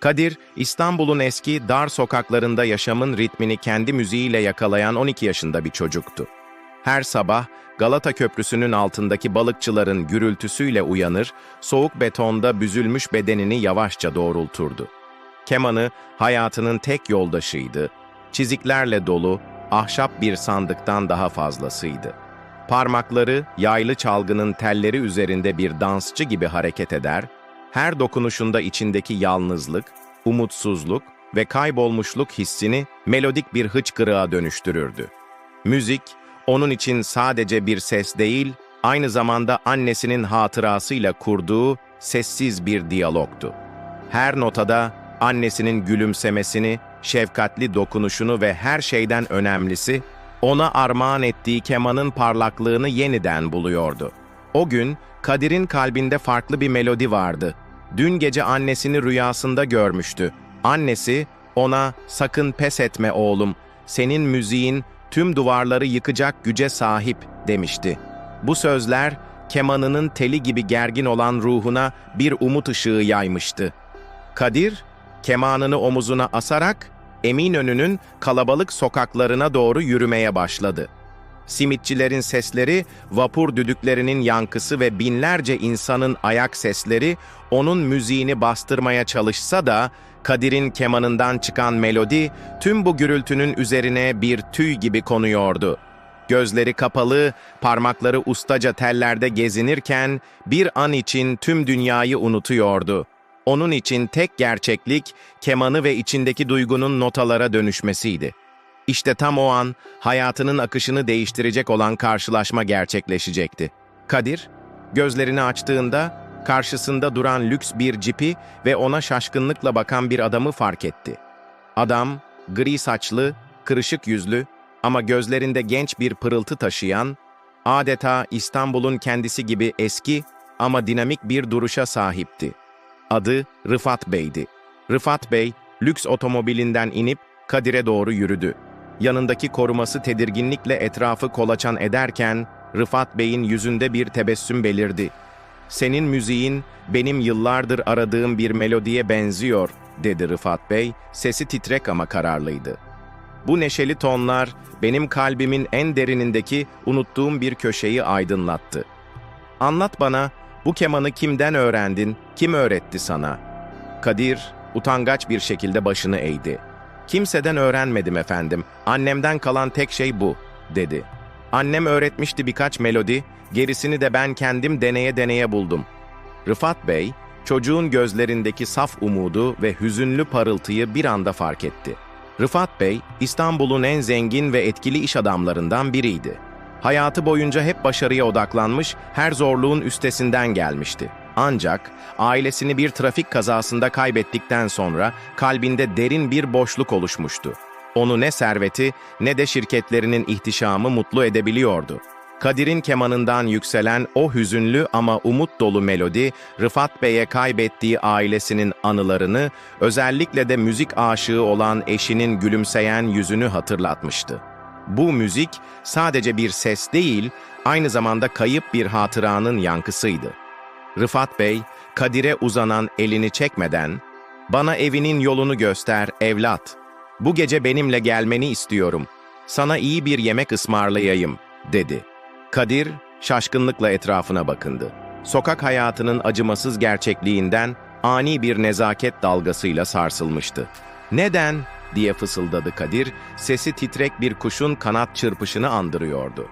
Kadir, İstanbul'un eski dar sokaklarında yaşamın ritmini kendi müziğiyle yakalayan 12 yaşında bir çocuktu. Her sabah Galata Köprüsü'nün altındaki balıkçıların gürültüsüyle uyanır, soğuk betonda büzülmüş bedenini yavaşça doğrulturdu. Kemanı hayatının tek yoldaşıydı. Çiziklerle dolu, ahşap bir sandıktan daha fazlasıydı. Parmakları yaylı çalgının telleri üzerinde bir dansçı gibi hareket eder, her dokunuşunda içindeki yalnızlık, umutsuzluk ve kaybolmuşluk hissini melodik bir hıçkırığa dönüştürürdü. Müzik, onun için sadece bir ses değil, aynı zamanda annesinin hatırasıyla kurduğu sessiz bir diyalogtu. Her notada annesinin gülümsemesini, şefkatli dokunuşunu ve her şeyden önemlisi, ona armağan ettiği kemanın parlaklığını yeniden buluyordu. O gün Kadir'in kalbinde farklı bir melodi vardı. Dün gece annesini rüyasında görmüştü. Annesi ona sakın pes etme oğlum, senin müziğin tüm duvarları yıkacak güce sahip demişti. Bu sözler kemanının teli gibi gergin olan ruhuna bir umut ışığı yaymıştı. Kadir, kemanını omuzuna asarak Eminönü'nün kalabalık sokaklarına doğru yürümeye başladı. Simitçilerin sesleri, vapur düdüklerinin yankısı ve binlerce insanın ayak sesleri onun müziğini bastırmaya çalışsa da Kadir'in kemanından çıkan melodi tüm bu gürültünün üzerine bir tüy gibi konuyordu. Gözleri kapalı, parmakları ustaca tellerde gezinirken bir an için tüm dünyayı unutuyordu. Onun için tek gerçeklik kemanı ve içindeki duygunun notalara dönüşmesiydi. İşte tam o an hayatının akışını değiştirecek olan karşılaşma gerçekleşecekti. Kadir, gözlerini açtığında karşısında duran lüks bir cipi ve ona şaşkınlıkla bakan bir adamı fark etti. Adam, gri saçlı, kırışık yüzlü ama gözlerinde genç bir pırıltı taşıyan, adeta İstanbul'un kendisi gibi eski ama dinamik bir duruşa sahipti. Adı Rıfat Bey'di. Rıfat Bey, lüks otomobilinden inip Kadir'e doğru yürüdü. Yanındaki koruması tedirginlikle etrafı kolaçan ederken, Rıfat Bey'in yüzünde bir tebessüm belirdi. Senin müziğin benim yıllardır aradığım bir melodiye benziyor, dedi Rıfat Bey, sesi titrek ama kararlıydı. Bu neşeli tonlar benim kalbimin en derinindeki unuttuğum bir köşeyi aydınlattı. Anlat bana, bu kemanı kimden öğrendin, kim öğretti sana? Kadir, utangaç bir şekilde başını eğdi. Kimseden öğrenmedim efendim, annemden kalan tek şey bu, dedi. Annem öğretmişti birkaç melodi, gerisini de ben kendim deneye deneye buldum. Rıfat Bey, çocuğun gözlerindeki saf umudu ve hüzünlü parıltıyı bir anda fark etti. Rıfat Bey, İstanbul'un en zengin ve etkili iş adamlarından biriydi. Hayatı boyunca hep başarıya odaklanmış, her zorluğun üstesinden gelmişti. Ancak ailesini bir trafik kazasında kaybettikten sonra kalbinde derin bir boşluk oluşmuştu. Onu ne serveti ne de şirketlerinin ihtişamı mutlu edebiliyordu. Kadir'in kemanından yükselen o hüzünlü ama umut dolu melodi, Rıfat Bey'e kaybettiği ailesinin anılarını, özellikle de müzik aşığı olan eşinin gülümseyen yüzünü hatırlatmıştı. Bu müzik sadece bir ses değil, aynı zamanda kayıp bir hatıranın yankısıydı. Rıfat Bey, Kadir'e uzanan elini çekmeden, ''Bana evinin yolunu göster, evlat. Bu gece benimle gelmeni istiyorum. Sana iyi bir yemek ısmarlayayım.'' dedi. Kadir, şaşkınlıkla etrafına bakındı. Sokak hayatının acımasız gerçekliğinden ani bir nezaket dalgasıyla sarsılmıştı. ''Neden?'' diye fısıldadı Kadir, sesi titrek bir kuşun kanat çırpışını andırıyordu.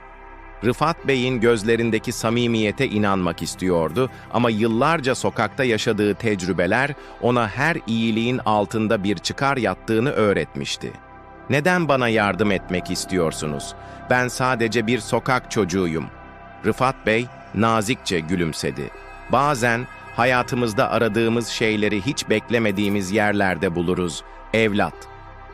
Rıfat Bey'in gözlerindeki samimiyete inanmak istiyordu ama yıllarca sokakta yaşadığı tecrübeler ona her iyiliğin altında bir çıkar yattığını öğretmişti. Neden bana yardım etmek istiyorsunuz? Ben sadece bir sokak çocuğuyum. Rıfat Bey nazikçe gülümsedi. Bazen hayatımızda aradığımız şeyleri hiç beklemediğimiz yerlerde buluruz. Evlat,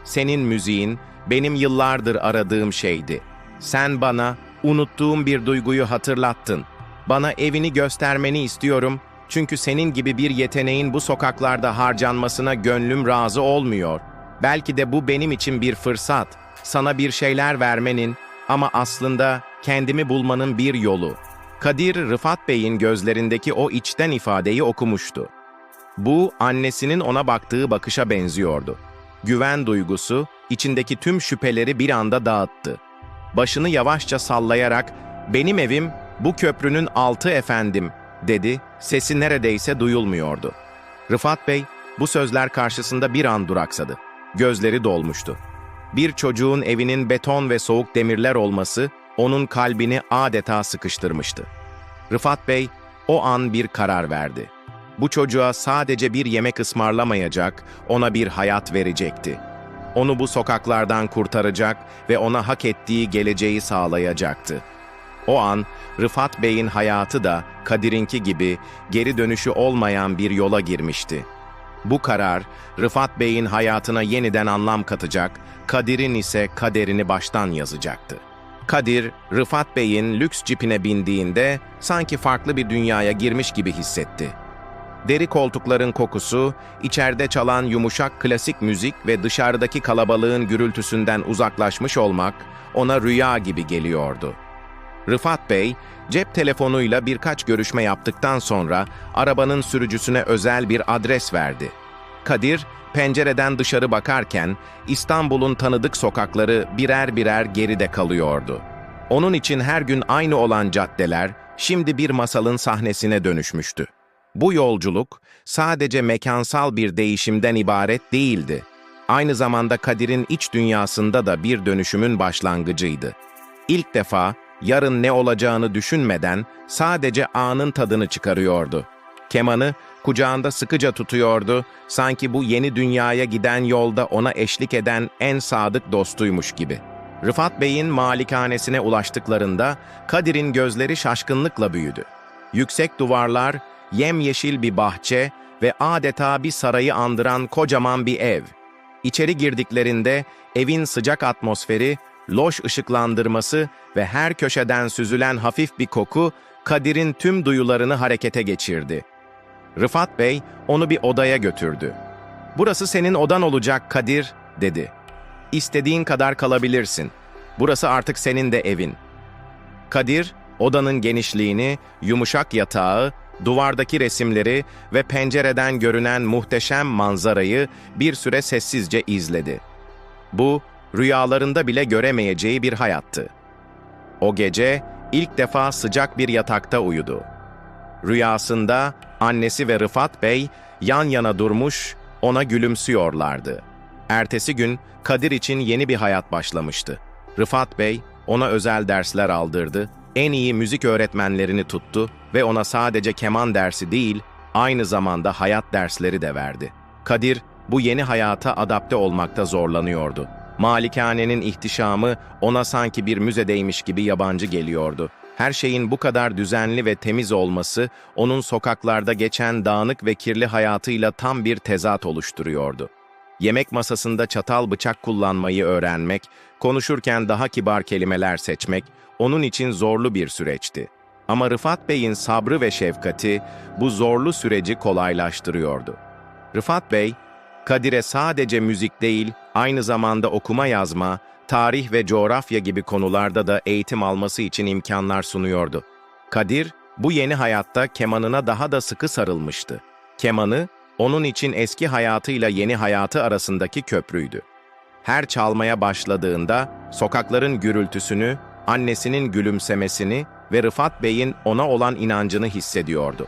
senin müziğin benim yıllardır aradığım şeydi. Sen bana unuttuğum bir duyguyu hatırlattın. Bana evini göstermeni istiyorum çünkü senin gibi bir yeteneğin bu sokaklarda harcanmasına gönlüm razı olmuyor. Belki de bu benim için bir fırsat, sana bir şeyler vermenin ama aslında kendimi bulmanın bir yolu. Kadir, Rıfat Bey'in gözlerindeki o içten ifadeyi okumuştu. Bu, annesinin ona baktığı bakışa benziyordu. Güven duygusu, içindeki tüm şüpheleri bir anda dağıttı. Başını yavaşça sallayarak, ''Benim evim, bu köprünün altı efendim.'' dedi, sesi neredeyse duyulmuyordu. Rıfat Bey, bu sözler karşısında bir an duraksadı. Gözleri dolmuştu. Bir çocuğun evinin beton ve soğuk demirler olması, onun kalbini adeta sıkıştırmıştı. Rıfat Bey, o an bir karar verdi. Bu çocuğa sadece bir yemek ısmarlamayacak, ona bir hayat verecekti. Onu bu sokaklardan kurtaracak ve ona hak ettiği geleceği sağlayacaktı. O an Rıfat Bey'in hayatı da Kadir'inki gibi geri dönüşü olmayan bir yola girmişti. Bu karar Rıfat Bey'in hayatına yeniden anlam katacak, Kadir'in ise kaderini baştan yazacaktı. Kadir, Rıfat Bey'in lüks cipine bindiğinde sanki farklı bir dünyaya girmiş gibi hissetti. Deri koltukların kokusu, içeride çalan yumuşak klasik müzik ve dışarıdaki kalabalığın gürültüsünden uzaklaşmış olmak ona rüya gibi geliyordu. Rıfat Bey, cep telefonuyla birkaç görüşme yaptıktan sonra arabanın sürücüsüne özel bir adres verdi. Kadir, pencereden dışarı bakarken İstanbul'un tanıdık sokakları birer birer geride kalıyordu. Onun için her gün aynı olan caddeler şimdi bir masalın sahnesine dönüşmüştü. Bu yolculuk sadece mekansal bir değişimden ibaret değildi. Aynı zamanda Kadir'in iç dünyasında da bir dönüşümün başlangıcıydı. İlk defa yarın ne olacağını düşünmeden sadece anın tadını çıkarıyordu. Kemanı kucağında sıkıca tutuyordu, sanki bu yeni dünyaya giden yolda ona eşlik eden en sadık dostuymuş gibi. Rıfat Bey'in malikanesine ulaştıklarında Kadir'in gözleri şaşkınlıkla büyüdü. Yüksek duvarlar, yemyeşil bir bahçe ve adeta bir sarayı andıran kocaman bir ev. İçeri girdiklerinde evin sıcak atmosferi, loş ışıklandırması ve her köşeden süzülen hafif bir koku Kadir'in tüm duyularını harekete geçirdi. Rıfat Bey onu bir odaya götürdü. "Burası senin odan olacak Kadir." dedi. "İstediğin kadar kalabilirsin. Burası artık senin de evin." Kadir, odanın genişliğini, yumuşak yatağı, duvardaki resimleri ve pencereden görünen muhteşem manzarayı bir süre sessizce izledi. Bu, rüyalarında bile göremeyeceği bir hayattı. O gece ilk defa sıcak bir yatakta uyudu. Rüyasında annesi ve Rıfat Bey yan yana durmuş, ona gülümsüyorlardı. Ertesi gün Kadir için yeni bir hayat başlamıştı. Rıfat Bey ona özel dersler aldırdı, en iyi müzik öğretmenlerini tuttu ve ona sadece keman dersi değil, aynı zamanda hayat dersleri de verdi. Kadir bu yeni hayata adapte olmakta zorlanıyordu. Malikanenin ihtişamı ona sanki bir müzedeymiş gibi yabancı geliyordu. Her şeyin bu kadar düzenli ve temiz olması, onun sokaklarda geçen dağınık ve kirli hayatıyla tam bir tezat oluşturuyordu. Yemek masasında çatal bıçak kullanmayı öğrenmek, konuşurken daha kibar kelimeler seçmek, onun için zorlu bir süreçti. Ama Rıfat Bey'in sabrı ve şefkati bu zorlu süreci kolaylaştırıyordu. Rıfat Bey, Kadir'e sadece müzik değil, aynı zamanda okuma yazma, tarih ve coğrafya gibi konularda da eğitim alması için imkanlar sunuyordu. Kadir, bu yeni hayatta kemanına daha da sıkı sarılmıştı. Kemanı, onun için eski hayatıyla yeni hayatı arasındaki köprüydü. Her çalmaya başladığında sokakların gürültüsünü, annesinin gülümsemesini ve Rıfat Bey'in ona olan inancını hissediyordu.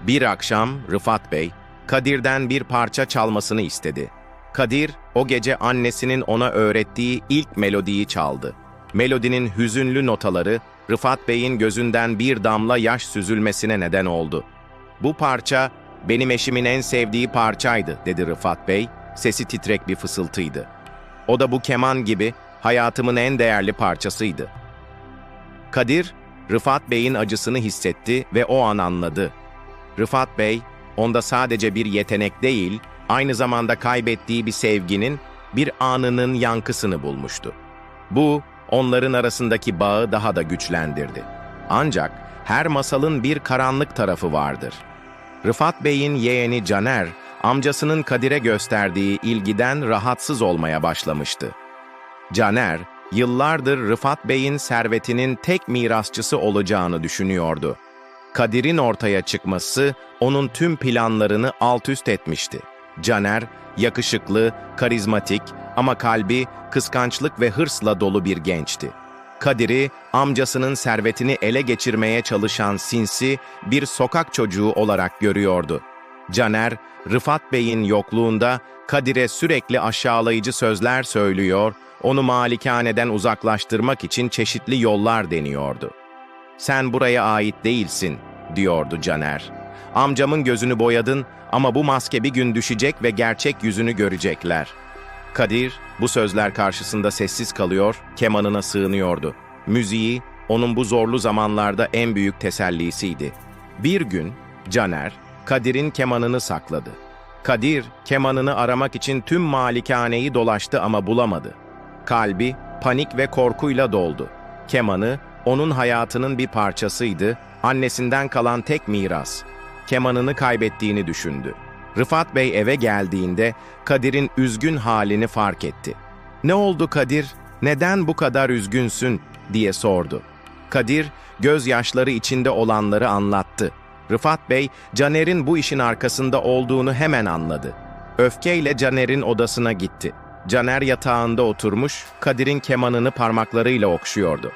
Bir akşam Rıfat Bey, Kadir'den bir parça çalmasını istedi. Kadir, o gece annesinin ona öğrettiği ilk melodiyi çaldı. Melodinin hüzünlü notaları, Rıfat Bey'in gözünden bir damla yaş süzülmesine neden oldu. Bu parça, benim eşimin en sevdiği parçaydı, dedi Rıfat Bey, sesi titrek bir fısıltıydı. O da bu keman gibi hayatımın en değerli parçasıydı. Kadir, Rıfat Bey'in acısını hissetti ve o an anladı. Rıfat Bey, onda sadece bir yetenek değil, aynı zamanda kaybettiği bir sevginin, bir anının yankısını bulmuştu. Bu, onların arasındaki bağı daha da güçlendirdi. Ancak her masalın bir karanlık tarafı vardır. Rıfat Bey'in yeğeni Caner, amcasının Kadir'e gösterdiği ilgiden rahatsız olmaya başlamıştı. Caner, yıllardır Rıfat Bey'in servetinin tek mirasçısı olacağını düşünüyordu. Kadir'in ortaya çıkması onun tüm planlarını alt üst etmişti. Caner, yakışıklı, karizmatik ama kalbi kıskançlık ve hırsla dolu bir gençti. Kadir'i amcasının servetini ele geçirmeye çalışan sinsi bir sokak çocuğu olarak görüyordu. Caner, Rıfat Bey'in yokluğunda Kadir'e sürekli aşağılayıcı sözler söylüyor, onu malikaneden uzaklaştırmak için çeşitli yollar deniyordu. Sen buraya ait değilsin, diyordu Caner. Amcamın gözünü boyadın ama bu maske bir gün düşecek ve gerçek yüzünü görecekler. Kadir, bu sözler karşısında sessiz kalıyor, kemanına sığınıyordu. Müziği, onun bu zorlu zamanlarda en büyük tesellisiydi. Bir gün, Caner, Kadir'in kemanını sakladı. Kadir, kemanını aramak için tüm malikaneyi dolaştı ama bulamadı. Kalbi, panik ve korkuyla doldu. Kemanı, onun hayatının bir parçasıydı, annesinden kalan tek miras. Kemanını kaybettiğini düşündü. Rıfat Bey eve geldiğinde Kadir'in üzgün halini fark etti. "Ne oldu Kadir? Neden bu kadar üzgünsün?" diye sordu. Kadir gözyaşları içinde olanları anlattı. Rıfat Bey, Caner'in bu işin arkasında olduğunu hemen anladı. Öfkeyle Caner'in odasına gitti. Caner yatağında oturmuş, Kadir'in kemanını parmaklarıyla okşuyordu.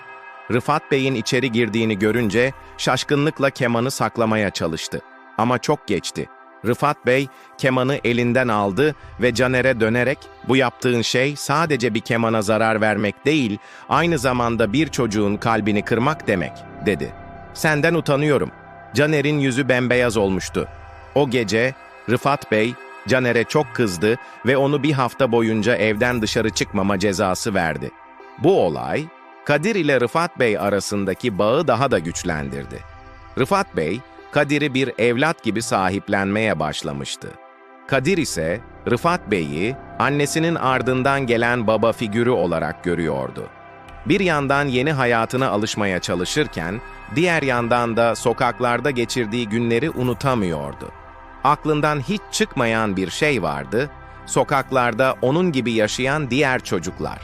Rıfat Bey'in içeri girdiğini görünce şaşkınlıkla kemanı saklamaya çalıştı. Ama çok geçti. Rıfat Bey kemanı elinden aldı ve Caner'e dönerek bu yaptığın şey sadece bir kemana zarar vermek değil, aynı zamanda bir çocuğun kalbini kırmak demek, dedi. Senden utanıyorum. Caner'in yüzü bembeyaz olmuştu. O gece Rıfat Bey Caner'e çok kızdı ve onu bir hafta boyunca evden dışarı çıkmama cezası verdi. Bu olay Kadir ile Rıfat Bey arasındaki bağı daha da güçlendirdi. Rıfat Bey, Kadir'i bir evlat gibi sahiplenmeye başlamıştı. Kadir ise Rıfat Bey'i annesinin ardından gelen baba figürü olarak görüyordu. Bir yandan yeni hayatına alışmaya çalışırken, diğer yandan da sokaklarda geçirdiği günleri unutamıyordu. Aklından hiç çıkmayan bir şey vardı, sokaklarda onun gibi yaşayan diğer çocuklar.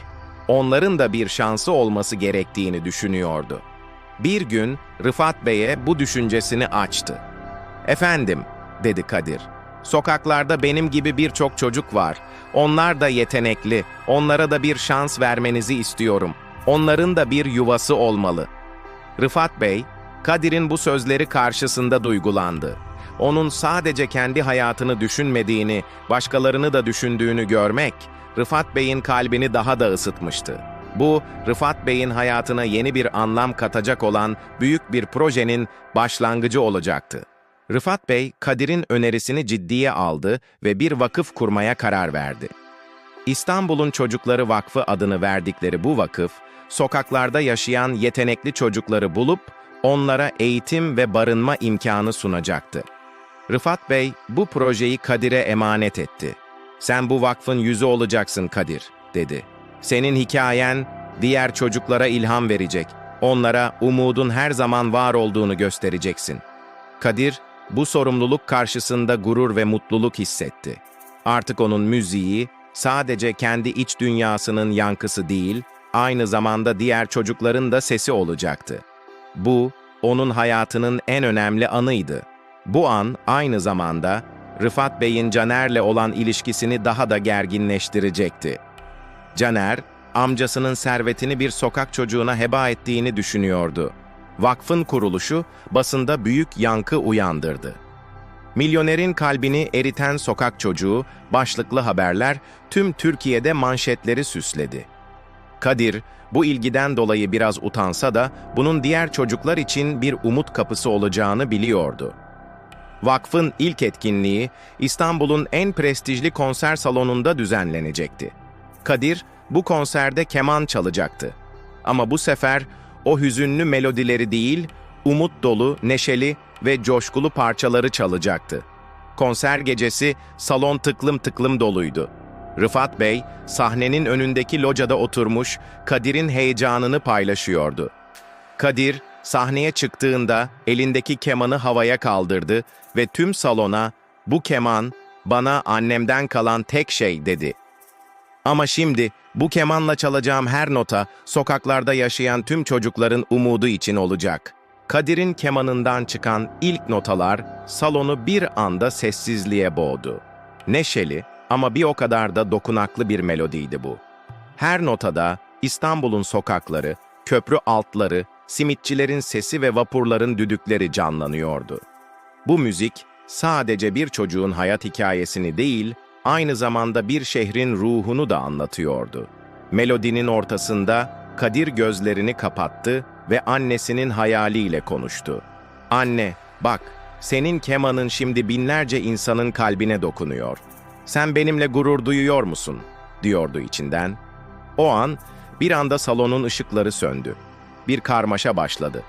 Onların da bir şansı olması gerektiğini düşünüyordu. Bir gün Rıfat Bey'e bu düşüncesini açtı. Efendim, dedi Kadir. Sokaklarda benim gibi birçok çocuk var. Onlar da yetenekli. Onlara da bir şans vermenizi istiyorum. Onların da bir yuvası olmalı. Rıfat Bey, Kadir'in bu sözleri karşısında duygulandı. Onun sadece kendi hayatını düşünmediğini, başkalarını da düşündüğünü görmek, Rıfat Bey'in kalbini daha da ısıtmıştı. Bu, Rıfat Bey'in hayatına yeni bir anlam katacak olan büyük bir projenin başlangıcı olacaktı. Rıfat Bey, Kadir'in önerisini ciddiye aldı ve bir vakıf kurmaya karar verdi. İstanbul'un Çocukları Vakfı adını verdikleri bu vakıf, sokaklarda yaşayan yetenekli çocukları bulup onlara eğitim ve barınma imkanı sunacaktı. Rıfat Bey bu projeyi Kadir'e emanet etti. Sen bu vakfın yüzü olacaksın Kadir, dedi. Senin hikayen diğer çocuklara ilham verecek. Onlara umudun her zaman var olduğunu göstereceksin. Kadir, bu sorumluluk karşısında gurur ve mutluluk hissetti. Artık onun müziği sadece kendi iç dünyasının yankısı değil, aynı zamanda diğer çocukların da sesi olacaktı. Bu, onun hayatının en önemli anıydı. Bu an aynı zamanda Rıfat Bey'in Caner'le olan ilişkisini daha da gerginleştirecekti. Caner, amcasının servetini bir sokak çocuğuna heba ettiğini düşünüyordu. Vakfın kuruluşu basında büyük yankı uyandırdı. Milyonerin kalbini eriten sokak çocuğu, başlıklı haberler tüm Türkiye'de manşetleri süsledi. Kadir, bu ilgiden dolayı biraz utansa da bunun diğer çocuklar için bir umut kapısı olacağını biliyordu. Vakfın ilk etkinliği İstanbul'un en prestijli konser salonunda düzenlenecekti. Kadir bu konserde keman çalacaktı. Ama bu sefer o hüzünlü melodileri değil, umut dolu, neşeli ve coşkulu parçaları çalacaktı. Konser gecesi salon tıklım tıklım doluydu. Rıfat Bey sahnenin önündeki locada oturmuş Kadir'in heyecanını paylaşıyordu. Kadir sahneye çıktığında elindeki kemanı havaya kaldırdı ve tüm salona "Bu keman bana annemden kalan tek şey." dedi. Ama şimdi bu kemanla çalacağım her nota sokaklarda yaşayan tüm çocukların umudu için olacak. Kadir'in kemanından çıkan ilk notalar salonu bir anda sessizliğe boğdu. Neşeli ama bir o kadar da dokunaklı bir melodiydi bu. Her notada İstanbul'un sokakları, köprü altları, simitçilerin sesi ve vapurların düdükleri canlanıyordu. Bu müzik sadece bir çocuğun hayat hikayesini değil, aynı zamanda bir şehrin ruhunu da anlatıyordu. Melodinin ortasında Kadir gözlerini kapattı ve annesinin hayaliyle konuştu. Anne, bak, senin kemanın şimdi binlerce insanın kalbine dokunuyor. Sen benimle gurur duyuyor musun? diyordu içinden. O an bir anda salonun ışıkları söndü. Bir karmaşa başladı.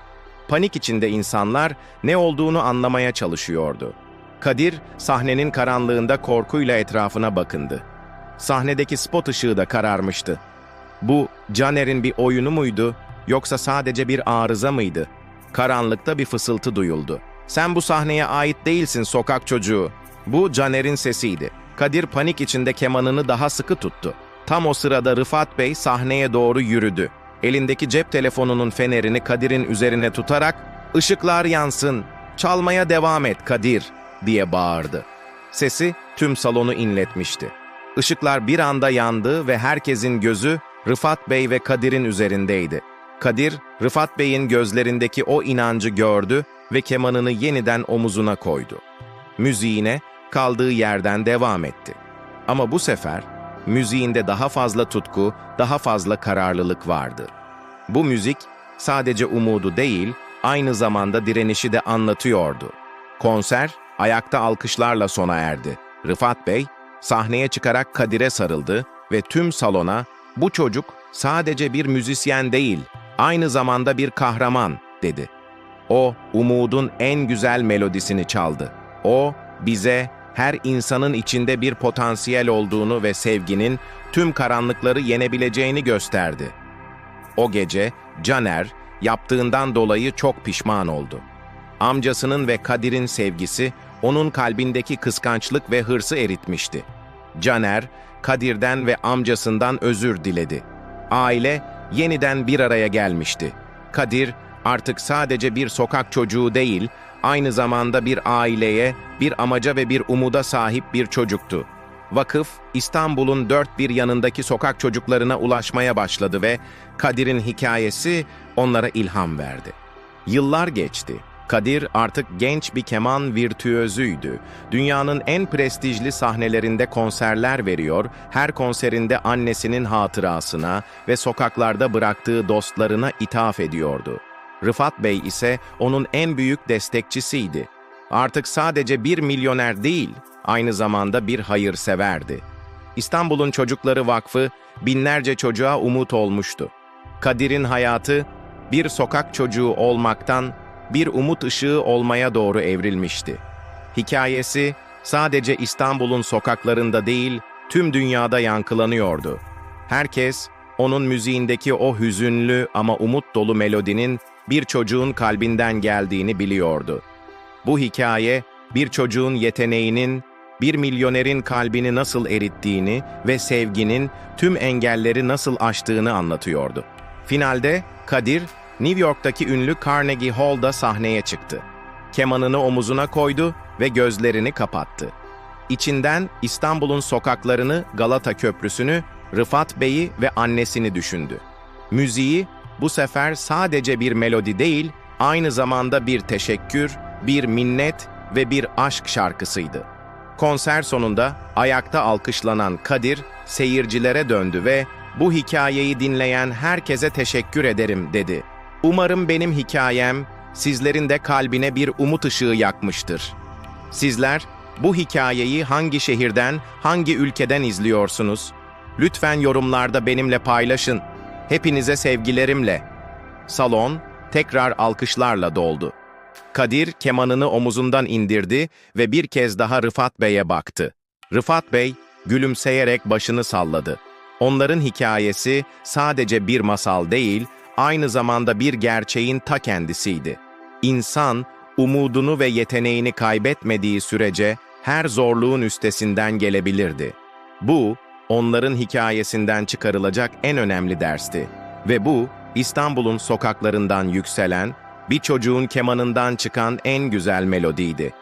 Panik içinde insanlar ne olduğunu anlamaya çalışıyordu. Kadir sahnenin karanlığında korkuyla etrafına bakındı. Sahnedeki spot ışığı da kararmıştı. Bu Caner'in bir oyunu muydu yoksa sadece bir arıza mıydı? Karanlıkta bir fısıltı duyuldu. Sen bu sahneye ait değilsin sokak çocuğu. Bu Caner'in sesiydi. Kadir panik içinde kemanını daha sıkı tuttu. Tam o sırada Rıfat Bey sahneye doğru yürüdü. Elindeki cep telefonunun fenerini Kadir'in üzerine tutarak ''Işıklar yansın, çalmaya devam et Kadir'' diye bağırdı. Sesi tüm salonu inletmişti. Işıklar bir anda yandı ve herkesin gözü Rıfat Bey ve Kadir'in üzerindeydi. Kadir, Rıfat Bey'in gözlerindeki o inancı gördü ve kemanını yeniden omuzuna koydu. Müziğine kaldığı yerden devam etti. Ama bu sefer müziğinde daha fazla tutku, daha fazla kararlılık vardı. Bu müzik sadece umudu değil, aynı zamanda direnişi de anlatıyordu. Konser ayakta alkışlarla sona erdi. Rıfat Bey sahneye çıkarak Kadir'e sarıldı ve tüm salona bu çocuk sadece bir müzisyen değil, aynı zamanda bir kahraman dedi. O umudun en güzel melodisini çaldı. O bize her insanın içinde bir potansiyel olduğunu ve sevginin tüm karanlıkları yenebileceğini gösterdi. O gece Caner yaptığından dolayı çok pişman oldu. Amcasının ve Kadir'in sevgisi onun kalbindeki kıskançlık ve hırsı eritmişti. Caner, Kadir'den ve amcasından özür diledi. Aile yeniden bir araya gelmişti. Kadir artık sadece bir sokak çocuğu değil, aynı zamanda bir aileye, bir amaca ve bir umuda sahip bir çocuktu. Vakıf, İstanbul'un dört bir yanındaki sokak çocuklarına ulaşmaya başladı ve Kadir'in hikayesi onlara ilham verdi. Yıllar geçti. Kadir artık genç bir keman virtüözüydü. Dünyanın en prestijli sahnelerinde konserler veriyor, her konserinde annesinin hatırasına ve sokaklarda bıraktığı dostlarına ithaf ediyordu. Rıfat Bey ise onun en büyük destekçisiydi. Artık sadece bir milyoner değil, aynı zamanda bir hayırseverdi. İstanbul'un Çocukları Vakfı binlerce çocuğa umut olmuştu. Kadir'in hayatı bir sokak çocuğu olmaktan bir umut ışığı olmaya doğru evrilmişti. Hikayesi sadece İstanbul'un sokaklarında değil, tüm dünyada yankılanıyordu. Herkes onun müziğindeki o hüzünlü ama umut dolu melodinin bir çocuğun kalbinden geldiğini biliyordu. Bu hikaye bir çocuğun yeteneğinin bir milyonerin kalbini nasıl erittiğini ve sevginin tüm engelleri nasıl aştığını anlatıyordu. Finalde Kadir New York'taki ünlü Carnegie Hall'da sahneye çıktı. Kemanını omuzuna koydu ve gözlerini kapattı. İçinden İstanbul'un sokaklarını, Galata Köprüsü'nü, Rıfat Bey'i ve annesini düşündü. Müziği bu sefer sadece bir melodi değil, aynı zamanda bir teşekkür, bir minnet ve bir aşk şarkısıydı. Konser sonunda ayakta alkışlanan Kadir seyircilere döndü ve bu hikayeyi dinleyen herkese teşekkür ederim dedi. Umarım benim hikayem sizlerin de kalbine bir umut ışığı yakmıştır. Sizler bu hikayeyi hangi şehirden, hangi ülkeden izliyorsunuz? Lütfen yorumlarda benimle paylaşın. Hepinize sevgilerimle. Salon tekrar alkışlarla doldu. Kadir kemanını omuzundan indirdi ve bir kez daha Rıfat Bey'e baktı. Rıfat Bey gülümseyerek başını salladı. Onların hikayesi sadece bir masal değil, aynı zamanda bir gerçeğin ta kendisiydi. İnsan, umudunu ve yeteneğini kaybetmediği sürece her zorluğun üstesinden gelebilirdi. Bu, onların hikayesinden çıkarılacak en önemli dersti. Ve bu, İstanbul'un sokaklarından yükselen, bir çocuğun kemanından çıkan en güzel melodiydi.